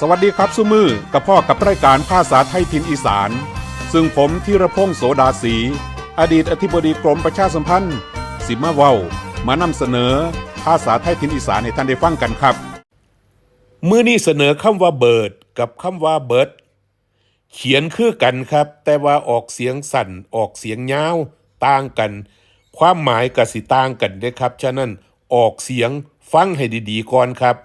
สวัสดีครับสุมือกับพ่อกับรายการภาษาไทยถิ่นอีสาน ซึ่งผมธีรพงศ์โสดาสี อดีตอธิบดีกรมประชาสัมพันธ์ สิมาเว้ามานำเสนอ ภาษาไทยถิ่นอีสานให้ท่านได้ฟังกันครับ มือนี้เสนอคำว่าเบิด กับคำว่าเบิด เขียนคือกันครับ แต่ว่าออกเสียงสั่นออกเสียงยาวต่างกัน ความหมายก็สิต่างกันเด้ครับฉะนั้นออกเสียงฟังให้ดีๆก่อนครับ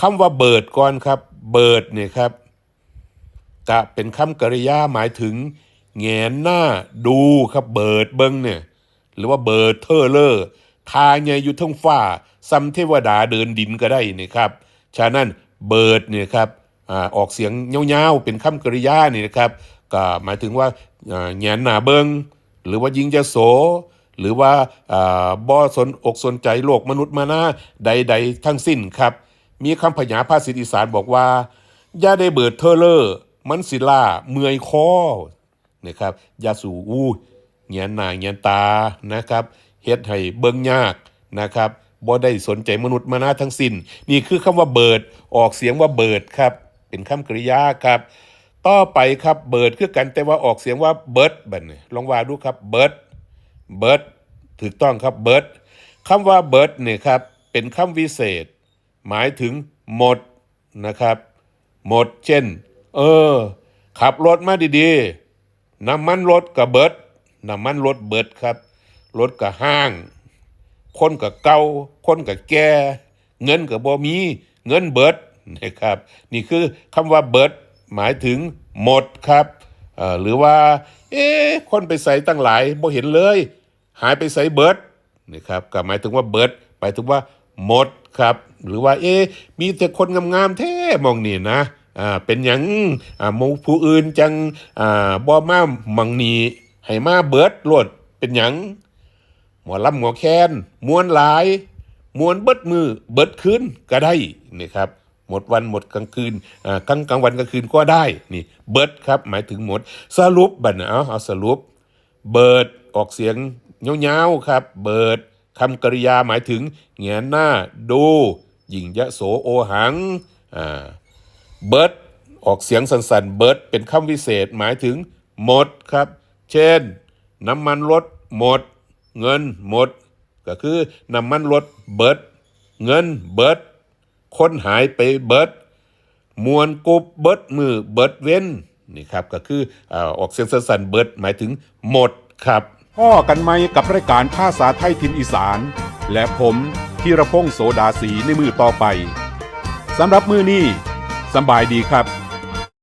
คำว่าเบิดก่อนครับ เบิดเนี่ยครับกะเป็นคำกริยาหมายถึงแงนหน้าดูครับเบิดเบิงเนี่ยหรือว่าเบิดเทอร์เลอร์ทาใหญ่อยู่ทั้งฟ้าซัมเทวดาเดินดินก็ได้นี่ครับฉะนั้นเบิดเนี่ยครับอออกเสียงเงาๆเป็นคำกริยานี่นะครับก็หมายถึงว่าแงนหน้าเบิงหรือว่ายิงจะโส หรือว่าอ่าบ่สนอกสนใจโลกมนุษย์มานาใด ๆ ทั้งสิ้นครับ มีคำพยาภาษิตอีสานบอกว่าอย่าได้เบิดเทอร์เลอร์ มันสิล่าเมื่อยคอนะครับยาสู่อู้เงียนหน้าเงียนตานะครับเฮ็ดให้เบิ่งยากนะครับบ่ได้สนใจมนุษย์มานาทั้งสิ้น นี่คือคำว่าเบิดออกเสียงว่าเบิดครับ เป็นคำกริยาครับ ต่อไปครับเบิดคือกันแต่ว่าออกเสียงว่าเบิดบัดนลองว่าดูครับเบิดเบิร์ดถูกต้องครับเบิร์ดคำว่าเบิร์ดเนี่ยครับเป็นคำวิเศษ หมายถึงหมดนะครับ หมดเช่น เออ ขับรถมาดีๆ น้ำมันรถกับเบิร์ดน้ำมันรถเบิร์ดครับ รถกับห้าง คนกับเกาคนกับแก่เงินกับบ่มีเงินเบิดนะครับ นี่คือคำว่าเบิดหมายถึงหมดครับเอ่อหรือว่า เอ๊คนไปใส่ตั้งหลายบ่เห็นเลย หายไปใส่เบิดนะครับก็หมายถึงว่าเบิดหมายถึงว่า มดครับ หรือว่าเอ๊มีแต่คนงามๆแท้มองนี่นะอ่าเป็นหยังอ่ามู่ผู้อื่นจังอ่าบ่มามังนีให้มาเบิดโลดเป็นหยังหมอลำหมอแคนมวนหลายมวนเบิดมือเบิดคืนก็ได้นี่ครับหมดวันหมดกลางคืนอ่ากลางกลางวันกลางคืนก็ได้นี่เบิดครับหมายถึงหมด สรุปบัดนะเอาเอาสรุป เบิดออกเสียงเงาๆครับ เบิด คำกริยาหมายถึงแงนหน้าดูหญิงยะโสโอหังเบิร์ดออกเสียงสันๆเบิร์ดเป็นคำวิเศษหมายถึง หมดครับ เช่น น้ำมันรถหมด เงินหมด ก็คือน้ำมันรถเบิร์ดเงินเบิร์ดคนหายไปเบิร์ดมวนกุบเบิร์ดมือเบิร์ดเว้นนี่ครับก็คืออออกเสียงสันๆเบิร์ดหมายถึงหมดครับ พ่อกันไหมกับรายการภาษาไทยถิ่นอีสาน และผมธีรพงศ์โสดาสีในมือต่อไปสำหรับมือนี้สบายดีครับ